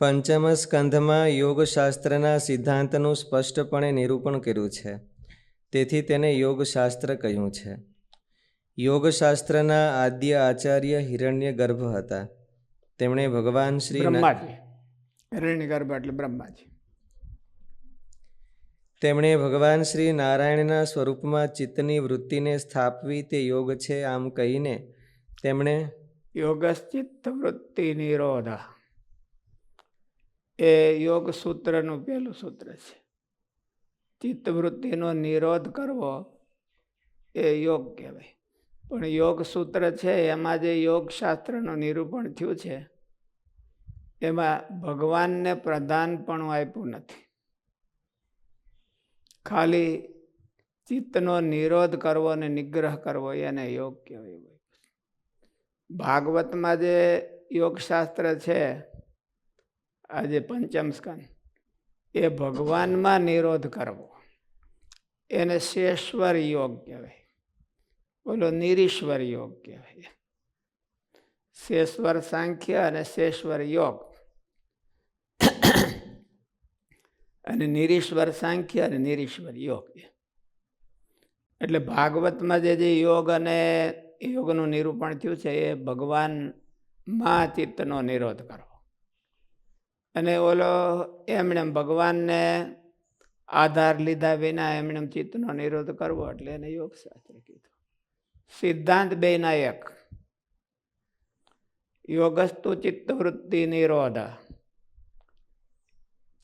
પંચમ સ્કંધમાં યોગશાસ્ત્રના સિદ્ધાંતનું સ્પષ્ટપણે નિરૂપણ કર્યું છે. તેથી તેને યોગશાસ્ત્ર કહ્યું છે. યોગશાસ્ત્રના આદ્ય આચાર્ય હિરણ્ય ગર્ભ હતા. તેમણે ભગવાન શ્રી ના- બ્રહ્માજી. હિરણ્ય ગર્ભ એટલે બ્રહ્માજી. તેમણે ભગવાન શ્રી નારાયણના સ્વરૂપમાં ચિત્તની વૃત્તિને સ્થાપવી તે યોગ છે આમ કહીને તેમણે યોગશ્ચિત્ત વૃત્તિ નિરોધ. એ યોગ સૂત્રનું પહેલું સૂત્ર છે. ચિત્તવૃત્તિનો નિરોધ કરવો એ યોગ કહેવાય. પણ યોગ સૂત્ર છે, એમાં જે યોગ શાસ્ત્રનું નિરૂપણ થયું છે, એમાં ભગવાનને પ્રધાનપણું આપ્યું નથી. ખાલી ચિત્તનો નિરોધ કરવો અને નિગ્રહ કરવો એને યોગ કહેવાય. ભાગવતમાં જે યોગશાસ્ત્ર છે આ જે પંચમ સ્કંદ. એ ભગવાનમાં નિરોધ કરવો. એને શેશ્વર યોગ કહેવાય. બોલો, નિરીશ્વર યોગ કહેવાય. શેશ્વર સાંખ્ય અને શેશ્વર યોગ. અને નિરીશ્વર સાંખ્ય અને નિરીશ્વર યોગ. એટલે ભાગવતમાં જે જે યોગ અને યોગનું નિરૂપણ થયું છે, એ ભગવાનમાં ચિત્તનો નિરોધ કરવો અને ઓલો એમણે ભગવાનને આધાર લીધા વિના એમણે ચિત્તનો નિરોધ કરવો એટલે એને યોગશાસ્ત્ર કીધું. સિદ્ધાંત બેના એક. યોગસ્તુ ચિત્તવૃત્તિ નિરોધ.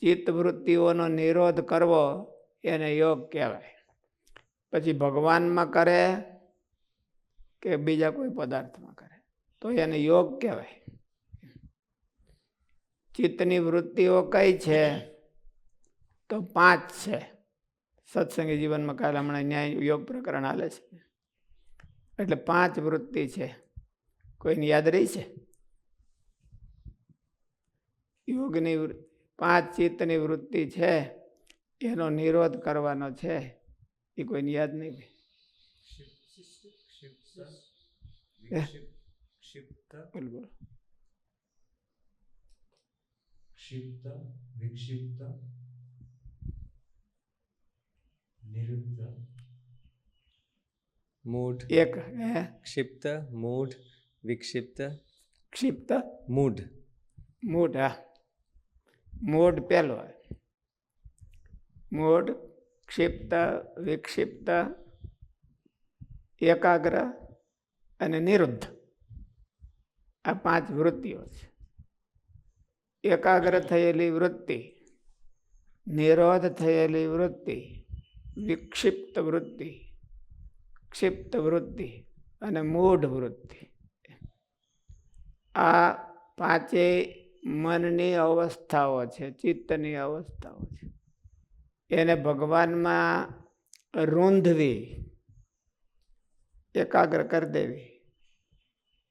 ચિત્તવૃત્તિઓનો નિરોધ કરવો એને યોગ કહેવાય. પછી ભગવાનમાં કરે કે બીજા કોઈ પદાર્થમાં કરે? તો એને યોગ કહેવાય. ચિત્તની વૃત્તિઓ કઈ છે તો પાંચ છે સત્સંગી જીવનમાં કાલે હમણાં ન્યાય યોગ પ્રકરણ હાલે છે એટલે પાંચ વૃત્તિ છે કોઈને યાદ રહી છે યોગની વૃત્તિ પાંચ ચિત્તની વૃત્તિ છે એનો નિરોધ કરવાનો છે એ કોઈને યાદ નહીં. બોલ બોલ ક્ષિપ્ત વિક્ષિપ્ત નિરુપ્ત મૂઢ એક હે ક્ષિપ્ત મૂઢ વિક્ષિપ્ત ક્ષિપ્ત મૂઢ મૂઢ હા મૂઢ પહેલો મૂઢ ક્ષિપ્ત વિક્ષિપ્ત એકાગ્ર અને નિરુદ્ધ આ પાંચ વૃત્તિઓ છે એકાગ્ર થયેલી વૃત્તિ નિરોધ થયેલી વૃત્તિ વિક્ષિપ્ત વૃત્તિ ક્ષિપ્ત વૃત્તિ અને મૂઢ વૃત્તિ આ પાંચેય મનની અવસ્થાઓ છે ચિત્તની અવસ્થાઓ છે એને ભગવાનમાં રૂંધવી એકાગ્ર કરી દેવી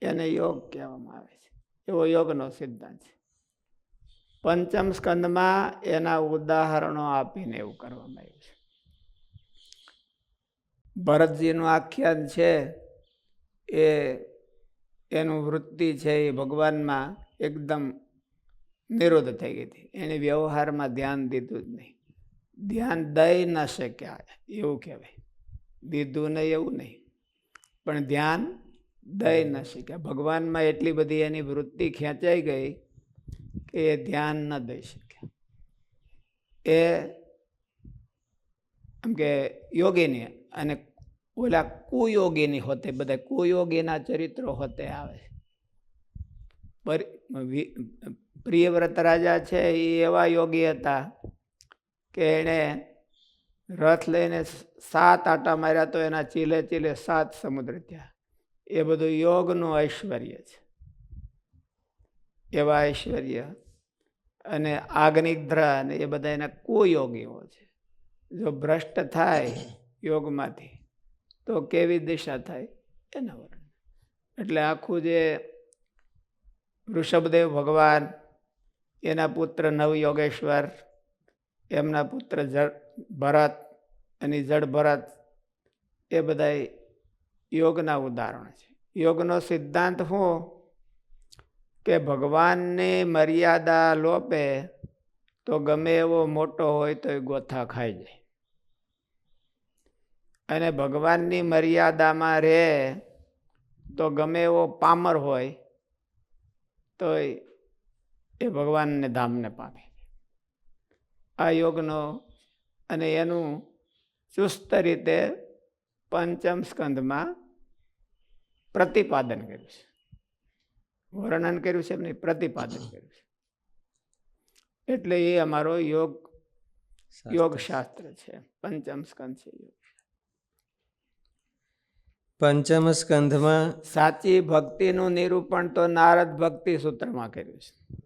એને યોગ કહેવામાં આવે છે એવો યોગનો સિદ્ધાંત છે પંચમ સ્કંદમાં એના ઉદાહરણો આપીને એવું કરવામાં આવ્યું છે. ભરતજીનું આખ્યાન છે એ, એનું વૃત્તિ છે એ ભગવાનમાં એકદમ નિરોધ થઈ ગઈ હતી. એને વ્યવહારમાં ધ્યાન દીધું જ નહીં. ધ્યાન દઈ ન શક્યા એવું કહેવાય. દીધું નહીં એવું નહીં. પણ ધ્યાન દઈ ન શક્યા. ભગવાનમાં એટલી બધી એની વૃત્તિ ખેંચાઈ ગઈ એ ધ્યાન ન દઈ શક્યા એ એમ કે યોગીની અને ઓલા કુયોગીની હોતે, બધા કુયોગીના ચરિત્રો હોતે આવે છે. પ્રિયવ્રત રાજા છે એ એવા યોગી હતા કે એણે રથ લઈને સાત આટા માર્યા તો એના ચીલે ચીલે સાત સમુદ્ર ત્યાં એ બધું યોગનું ઐશ્વર્ય છે. એવા ઐશ્વર્ય અને આગ્નિદ્ર અને એ બધા એના કુયોગીઓ છે. જો ભ્રષ્ટ થાય યોગમાંથી, તો કેવી દિશા થાય એના વર્ણન. એટલે આખું જે ઋષભદેવ ભગવાન, એના પુત્ર નવયોગેશ્વર, એમના પુત્ર જડ ભરત અને જડ ભરત, એ બધા યોગના ઉદાહરણ છે. યોગનો સિદ્ધાંત શું? કે ભગવાનની મર્યાદા લોપે તો ગમે એવો મોટો હોય તો એ ગોથા ખાઈ જાય. અને ભગવાનની મર્યાદામાં રહે તો ગમે એવો પામર હોય તો એ ભગવાનને ધામને પામે. આ યોગનો અને એનું ચુસ્ત રીતે પંચમ સ્કંદમાં પ્રતિપાદન કર્યું છે. વર્ણન કર્યું છે એમને પ્રતિપાદન કર્યું છે. એટલે એ અમારો યોગ યોગ શાસ્ત્ર છે. પંચમ સ્કંદ છે યોગ. પંચમ સ્કંધમાં સાચી ભક્તિનું નિરૂપણ તો નારદ ભક્તિ સૂત્રમાં કર્યું છે.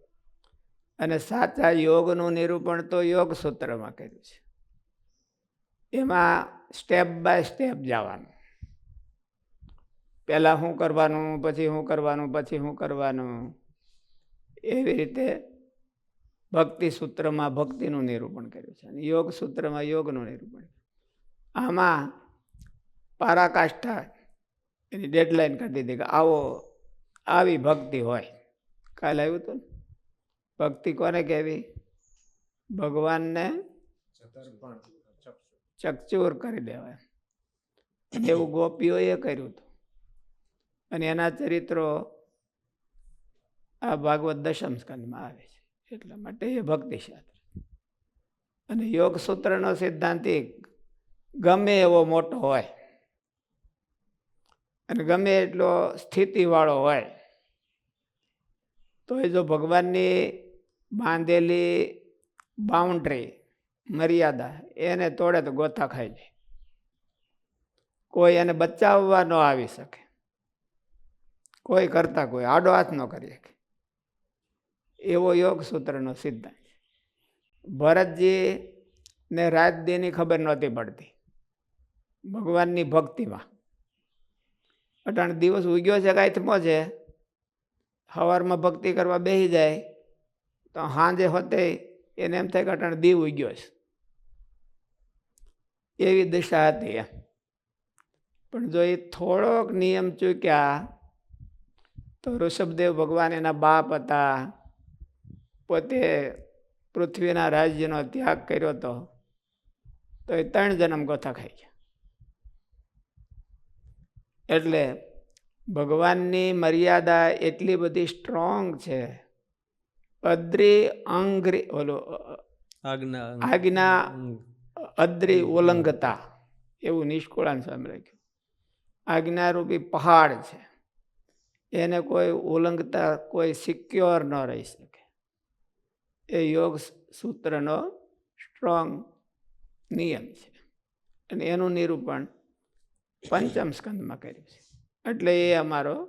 અને સાચા યોગનું નિરૂપણ તો યોગ સૂત્રમાં કર્યું છે. એમાં સ્ટેપ બાય સ્ટેપ જવાનું. પહેલાં શું કરવાનું પછી શું કરવાનું પછી શું કરવાનું. એવી રીતે ભક્તિ સૂત્રમાં ભક્તિનું નિરૂપણ કર્યું છે અને યોગ સૂત્રમાં યોગનું નિરૂપણ. આમાં પારાકાષ્ઠા એની ડેડલાઇન કરી દીધી કે આવો આવી ભક્તિ હોય. કાલે આવ્યું હતું ને? ભક્તિ કોને કહેવી? ભગવાનને ચકચૂર. કરી દેવાય. એવું ગોપીઓએ કર્યું હતું. અને એના ચરિત્રો આ ભાગવત દશમ સ્કંદમાં આવે છે. એટલા માટે એ ભક્તિશાસ્ત્ર અને યોગ સૂત્રનો સિદ્ધાંતિક ગમે એવો મોટો હોય અને ગમે એટલો સ્થિતિવાળો હોય, તો એ જો ભગવાનની બાંધેલી બાઉન્ડ્રી મર્યાદા એને તોડે તો ગોથા ખાઈ જાય કોઈ એને બચાવવા ન આવી શકે. કોઈ કરતા કોઈ આડો હાથ ન કરી શકે. એવો યોગ સૂત્રનો સિદ્ધાંત છે. ભરતજી ને રાતદીની ખબર નહોતી પડતી. ભગવાનની ભક્તિમાં. અટાણ દિવસ ઉગ્યો છે કાંઈથમો છે. સવારમાં ભક્તિ કરવા બેસી જાય. તો હાંજે હોતે એને એમ થાય કે અટાણ દીવ ઉગ્યો છે. એવી દિશા હતી એમ. પણ જો એ થોડોક નિયમ ચૂક્યા તો ઋષભદેવ ભગવાન એના બાપ હતા. પોતે પૃથ્વીના રાજ્યનો ત્યાગ કર્યો હતો. તો એ ત્રણ જન્મ ગોથા ખાઈ ગયા. એટલે ભગવાનની મર્યાદા એટલી બધી સ્ટ્રોંગ છે. અદ્રી અંગ્રી ઓલો આજ્ઞા આજ્ઞા અદ્રી ઉલ્લંઘતા એવું નિષ્કુળાન સ્વામી રાખ્યું. આજ્ઞારૂપી પહાડ છે. એને કોઈ ઉલ્લંઘતા કોઈ સિક્યોર ન રહી શકે. એ યોગ સૂત્રનો સ્ટ્રોંગ નિયમ છે. અને એનું નિરૂપણ પંચમ સ્કંદમાં કર્યું છે. એટલે એ અમારો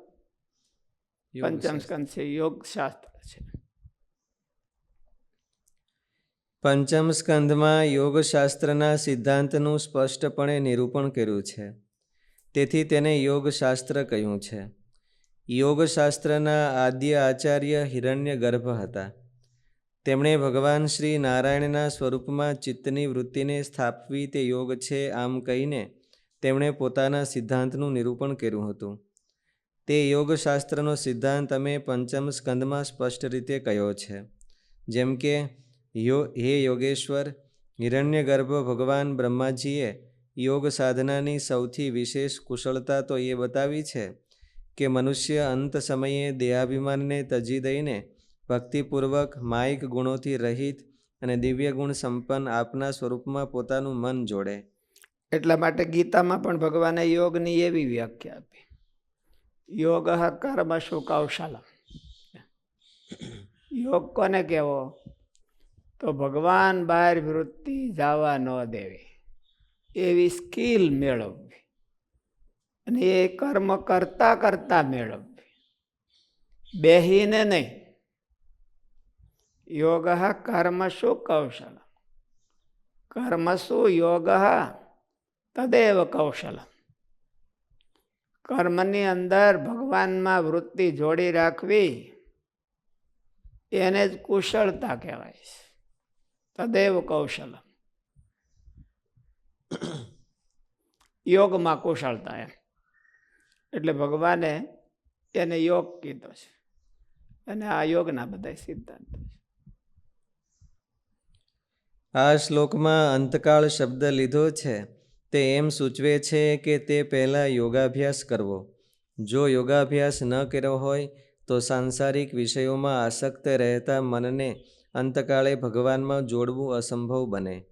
પંચમ સ્કંદ છે યોગ શાસ્ત્ર છે. પંચમ સ્કંદમાં યોગશાસ્ત્રના સિદ્ધાંતનું સ્પષ્ટપણે નિરૂપણ કર્યું છે. તેથી તેને યોગશાસ્ત્ર કહ્યું છે. યોગશાસ્ત્રના આદ્ય આચાર્ય હિરણ્ય ગર્ભ હતા. તેમણે ભગવાન શ્રી નારાયણના સ્વરૂપમાં ચિત્તની વૃત્તિને સ્થાપવી તે યોગ છે આમ કહીને તેમણે પોતાના સિદ્ધાંતનું નિરૂપણ કર્યું હતું. તે યોગશાસ્ત્રનો સિદ્ધાંત અમે પંચમ સ્કંદમાં સ્પષ્ટ રીતે કહ્યો છે. જેમ કે, યો, હે યોગેશ્વર, હિરણ્યગર્ભ ભગવાન બ્રહ્માજીએ યોગ સાધનાની સૌથી વિશેષ કુશળતા તો એ બતાવી છે કે મનુષ્ય અંત સમયે દેહાભિમાનને તજી દઈને ભક્તિપૂર્વક માયિક ગુણોથી રહિત અને દિવ્ય ગુણ સંપન્ન આપના સ્વરૂપમાં પોતાનું મન જોડે. એટલા માટે ગીતામાં પણ ભગવાને યોગની એવી વ્યાખ્યા આપી. યોગ કર્મશુ કૌશલમ. યોગ કોને કહેવો? તો ભગવાન બહાર વૃત્તિ જવા ન દેવી. એવી સ્કિલ મેળવવી. અને એ કર્મ કરતા કરતા મેળવવી. બેહીને નહીં. યોગ કર્મશુ કૌશલમ કર્મસુ યોગ? તદેવ કૌશલ. કર્મની અંદર ભગવાનમાં વૃત્તિ જોડી રાખવી, એને જ કુશળતા કહેવાય છે. તદેવ કૌશલ. યોગમાં કુશળતા એમ. એટલે ભગવાને એને યોગ કીધો છે. અને આ યોગના બધા સિદ્ધાંત આ શ્લોકમાં અંતકાળ શબ્દ લીધો છે. તે એમ સૂચવે છે કે તે પહેલાં યોગાભ્યાસ કરવો. જો યોગાભ્યાસ ન કર્યો હોય, તો સાંસારિક વિષયોમાં આસક્ત રહેતા મનને અંતકાળે ભગવાનમાં જોડવું અસંભવ બને.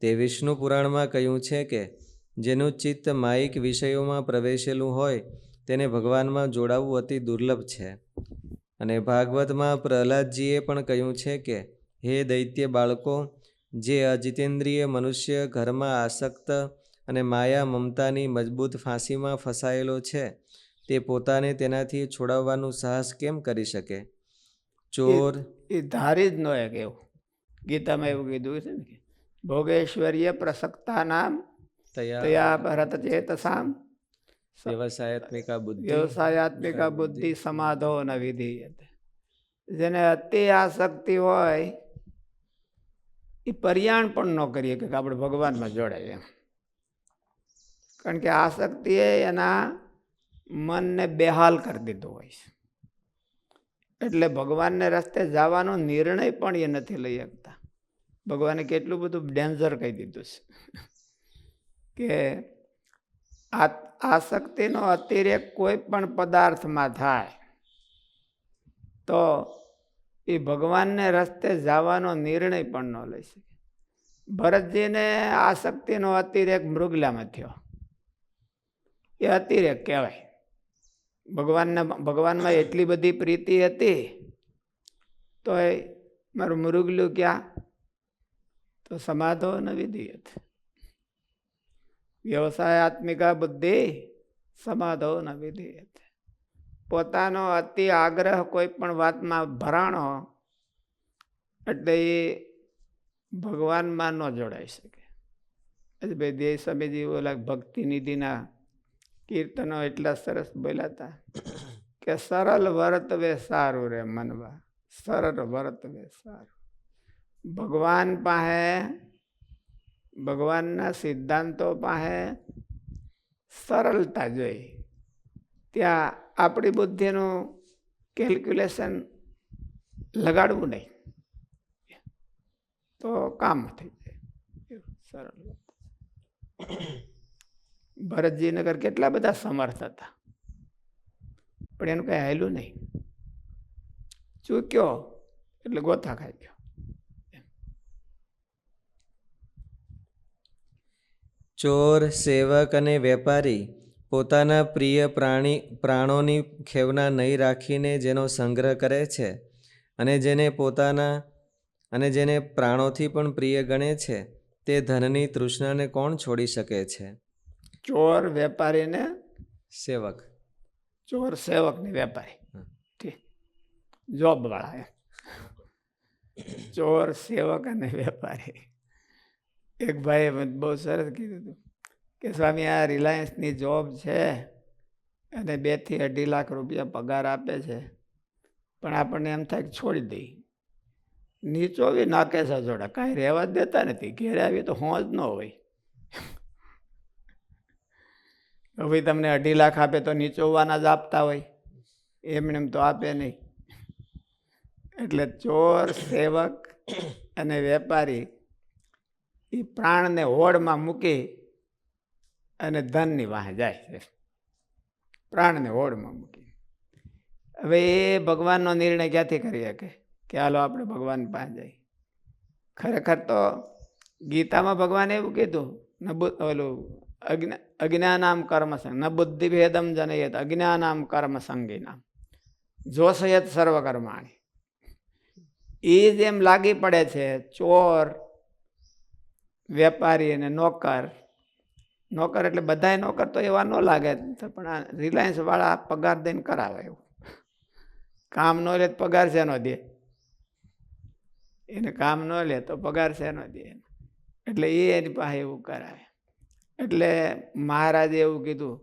તે વિષ્ણુ પુરાણમાં કહ્યું છે કે જેનું ચિત્ત માયિક વિષયોમાં પ્રવેશેલું હોય, તેને ભગવાનમાં જોડાવવું અતિ દુર્લભ છે. અને ભાગવતમાં પ્રહલાદજીએ પણ કહ્યું છે કે, હે દૈત્ય બાળકો, જે અજિતેન્દ્રિય મનુષ્ય ઘરમાં આસક્ત અને માયા મમતાની મજબૂત ફાંસીમાં ફસાયેલો છે, તે પોતાને તેનાથી છોડાવવાનું સાહસ કેમ કરી શકે? ચોર એ ધારી જ ન એક એવું. ગીતામાં એવું કીધું છે ને ભોગેશ્વરીય પ્રસક્તા નામ તયા તયા ભરત બુદ્ધિ વ્યવસાયાત્મિકા બુદ્ધિ. સમાધો ન વિધીયતે જેને અતિ આસક્તિ હોય એ પર્યાણ પણ ન કરીએ કે આપણે ભગવાનમાં જોડાય એમ કારણ કે આસક્તિ એના મનને બેહાલ કરી દીધું હોય છે. એટલે ભગવાનને રસ્તે જવાનો નિર્ણય પણ એ નથી લઈ શકતા. ભગવાને કેટલું બધું ડેન્જર કહી દીધું છે. કે આ આસક્તિનો અતિરેક કોઈ પણ પદાર્થમાં થાય, તો એ ભગવાનને રસ્તે જવાનો નિર્ણય પણ ન લઈ શકે. ભરતજીને આસક્તિનો અતિરેક મૃગલામાં થયો. એ અતિરેક કહેવાય. ભગવાનના, ભગવાનમાં એટલી બધી પ્રીતિ હતી તો એ મારું મૃગલું ક્યાં? તો સમાધો ન વિધિયત વ્યવસાયાત્મિકા બુદ્ધિ સમાધો ન વિધિયત પોતાનો અતિ આગ્રહ કોઈ પણ વાતમાં ભરાણો એટલે એ ભગવાનમાં ન જોડાઈ શકે. એટલે ભાઈ દેવ સ્વામીજી ઓલા ભક્તિ નિધિના કીર્તનો એટલા સરસ બોલાતા કે, સરળ વર્તવે સારું રે મનવા, સરળ વર્તવે સારું. ભગવાન પાસે ભગવાનના સિદ્ધાંતો પાસે સરળતા જોઈ. ત્યાં આપણી બુદ્ધિનું કેલ્ક્યુલેશન લગાડવું નહીં. તો કામ થઈ જાય. સરળ ભરતજીનગર ભરતજી નગર કેટલા બધા સમર્થ હતા. પણ એનું કંઈ આવેલું નહીં. ચૂક્યો એટલે ગોથા ખાઈ ગયો. ચોર સેવક અને વેપારી પોતાના પ્રિય પ્રાણી પ્રાણોની ખેવના નહીં રાખીને જેનો સંગ્રહ કરે છે અને જેને પોતાના અને જેને પ્રાણોથી પણ પ્રિય ગણે છે તે ધનની તૃષ્ણાને કોણ છોડી શકે છે? ચોર વેપારીને સેવક. ચોર સેવક ને વેપારી. ઠીક. જોબ વાળા ચોર સેવક અને વેપારી. એક ભાઈએ મને બહુ સરસ કીધું હતું કે, સ્વામી, આ રિલાયન્સની જોબ છે અને બેથી અઢી લાખ રૂપિયા પગાર આપે છે, પણ આપણને એમ થાય કે છોડી દઈ નીચો બી છે જોડા કાંઈ રહેવા જ દેતા નથી, ઘેરે આવી તો હોં જ ન હોય. હવે તમને અઢી લાખ આપે તો નીચોવાના જ આપતા હોય. એમને એમ તો આપે નહીં. એટલે ચોર, સેવક અને વેપારી એ પ્રાણને હોડમાં મૂકી અને ધનની વાહે જાય છે. પ્રાણને હોડમાં મૂકી. હવે એ ભગવાનનો નિર્ણય ક્યાંથી કરી શકે? કે હાલો આપણે ભગવાન પાસે જઈએ. ખરેખર તો ગીતામાં ભગવાને એવું કીધું, ન ઓલું અજ્ઞા, અજ્ઞાનામ કર્મ સંગ, ન બુદ્ધિ ભેદમ જનયત, અજ્ઞાનામ કર્મ સંગીનામ. જોશયત સર્વકર્માણી. એ જેમ લાગી પડે છે, ચોર વેપારી અને નોકર. નોકર એટલે બધાય નોકર તો એવા ન લાગે પણ આ રિલાયન્સ વાળા પગાર દઈને કરાવે એવું. કામ ન લે તો પગાર શેનો દે? એને કામ ન લે તો પગાર શેનો દે? એટલે એ એની પાસે એવું કરાવે. એટલે મહારાજે એવું કીધું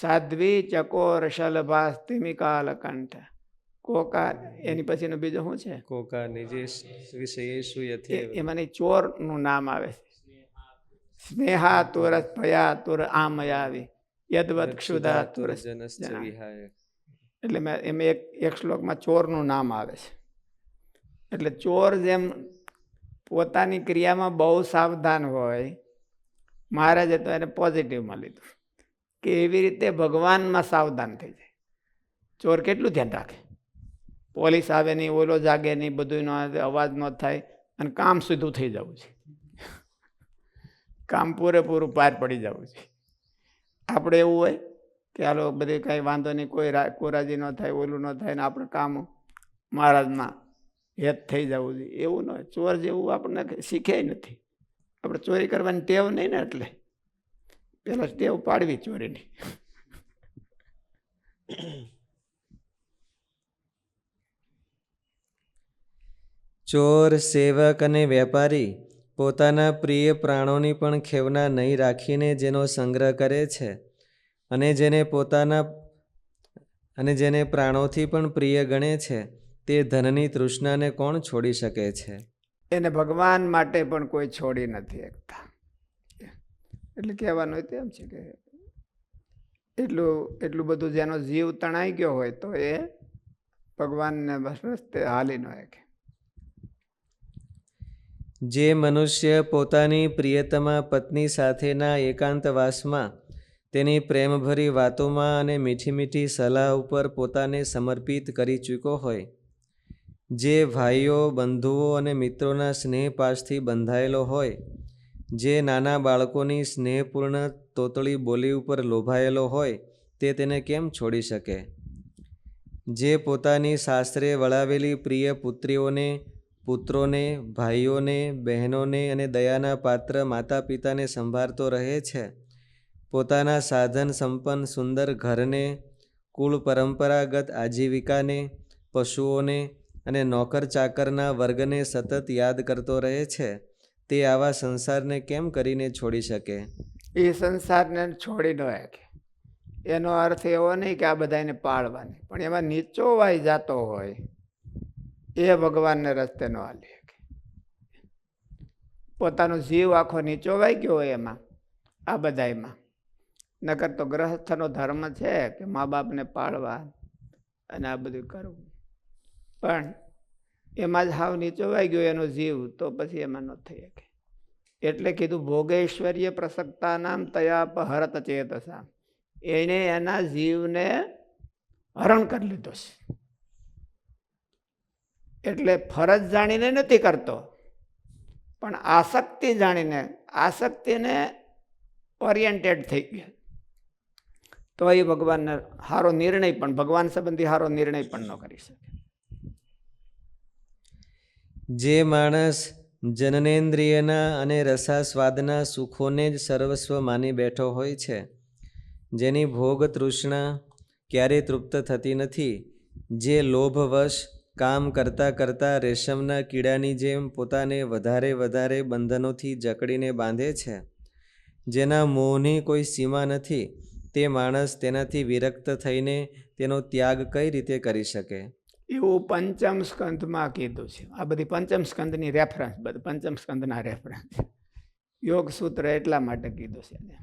સાધ્વી ચકોર શલભાસ તિમિકાલ કંઠ. કોકા એની પછીનું બીજું શું છે? કોકા નિજેશ યથેવ એમાં ચોરનું નામ આવે છે. સ્નેહા તુરસ ભયા તુર આમયાવી યદવત ક્ષુધા તુરસ જનશ્ચ જના. એટલે મેં એમ એક એક શ્લોકમાં ચોરનું નામ આવે છે. એટલે ચોર જેમ પોતાની ક્રિયામાં બહુ સાવધાન હોય મહારાજે તો એને પોઝિટિવમાં લીધું કે એવી રીતે ભગવાનમાં સાવધાન થઈ જાય. ચોર કેટલું ધ્યાન રાખે? પોલીસ આવે નહીં ઓલો જાગે નહીં બધું ન અવાજ ન થાય અને કામ સીધું થઈ જવું છે. કામ પૂરેપૂરું પાર પડી જવું છે. આપણે એવું હોય કે હાલો બધી કાંઈ વાંધો નહીં, કોઈ કોરાજી ન થાય, ઓલું ન થાય ને આપણે કામ મહારાજમાં હેત થઈ જવું જોઈએ. એવું ન હોય. ચોર જેવું આપણને શીખે નથી. આપણે ચોરી કરવાની ટેવ નહીં ને એટલે. પહેલાં ટેવ પાડવી ચોરીની. ચોર સેવક અને વેપારી પોતાના પ્રિય પ્રાણોની પણ ખેવના નહીં રાખીને જેનો સંગ્રહ કરે છે અને જેને પોતાના, અને જેને પ્રાણોથી પણ પ્રિય ગણે છે, તે ધનની તૃષ્ણાને કોણ છોડી શકે છે? એને ભગવાન માટે પણ કોઈ છોડી નથી એકતા એટલે કહેવાનું હોય તેમ છે કે એટલું એટલું બધું જેનો જીવ તણાઈ ગયો હોય તો એ ભગવાનને બસ રસ્તે હાલી ન શકે. જે મનુષ્ય પોતાની પ્રિયતમા પત્ની સાથેના એકાંતવાસમાં તેની પ્રેમભરી વાતોમાં અને મીઠી મીઠી સલાહ ઉપર પોતાને સમર્પિત કરી ચૂક્યો હોય, જે ભાઈઓ, બંધુઓ અને મિત્રોના સ્નેહ પાસથી બંધાયેલો હોય, જે નાના બાળકોની સ્નેહપૂર્ણ તોતળી બોલી ઉપર લોભાયેલો હોય, તે તેને કેમ છોડી શકે? જે પોતાની સાસરે વળાવેલી પ્રિય પુત્રીઓને પુત્રોને, ભાઈઓને, બહેનોને અને દયાના પાત્ર માતા પિતાને સંભાળતો રહે છે. પોતાના સાધન સંપન્ન સુંદર ઘરને, કુળ પરંપરાગત આજીવિકાને, પશુઓને અને નોકર ચાકરના વર્ગને સતત યાદ કરતો રહે છે. તે આવા સંસારને કેમ કરીને છોડી શકે? એ સંસારને છોડી ન શકે. એનો અર્થ એવો નહીં કે આ બધાને પાળવાની. પણ એમાં નીચોવાઈ જતો હોય. એ ભગવાનને રસ્તે ન હાલી શકે. પોતાનો જીવ આખો નીચોવાઈ ગયો હોય એમાં, આ બધામાં નકર તો ગ્રહસ્થનો ધર્મ છે કે મા બાપને પાળવા અને આ બધું કરવું. પણ એમાં જ હાવ નીચોવાઈ ગયો એનો જીવ, તો પછી એમાં ન થઈ શકે. એટલે કીધું ભોગેશ્વર્ય પ્રસક્તા નામ તયા હરત ચેતસા એણે એના જીવને હરણ કરી લીધો છે. એટલે ફરજ જાણીને નથી કરતો. પણ આસક્તિ જાણીને, આસક્તિને ઓરિએન્ટેડ થઈ ગયા. તો એ ભગવાનને સારો નિર્ણય પણ, ભગવાન સંબંધી સારો નિર્ણય પણ ન કરી શકે. જે માણસ જનનેન્દ્રિયના અને રસાસ્વાદના સુખોને જ સર્વસ્વ માની બેઠો હોય છે, જેની ભોગ તૃષ્ણા ક્યારેય તૃપ્ત થતી નથી, જે લોભવશ કામ કરતાં કરતાં રેશમના કીડાની જેમ પોતાને વધારે વધારે બંધનોથી જકડીને બાંધે છે. જેના મોહની કોઈ સીમા નથી, તે માણસ તેનાથી વિરક્ત થઈને તેનો ત્યાગ કઈ રીતે કરી શકે? એવું પંચમ સ્કંદમાં કીધું છે. આ બધી પંચમ સ્કંદની રેફરન્સ બધું પંચમ સ્કંદના રેફરન્સ યોગ સૂત્ર એટલા માટે કીધું છે.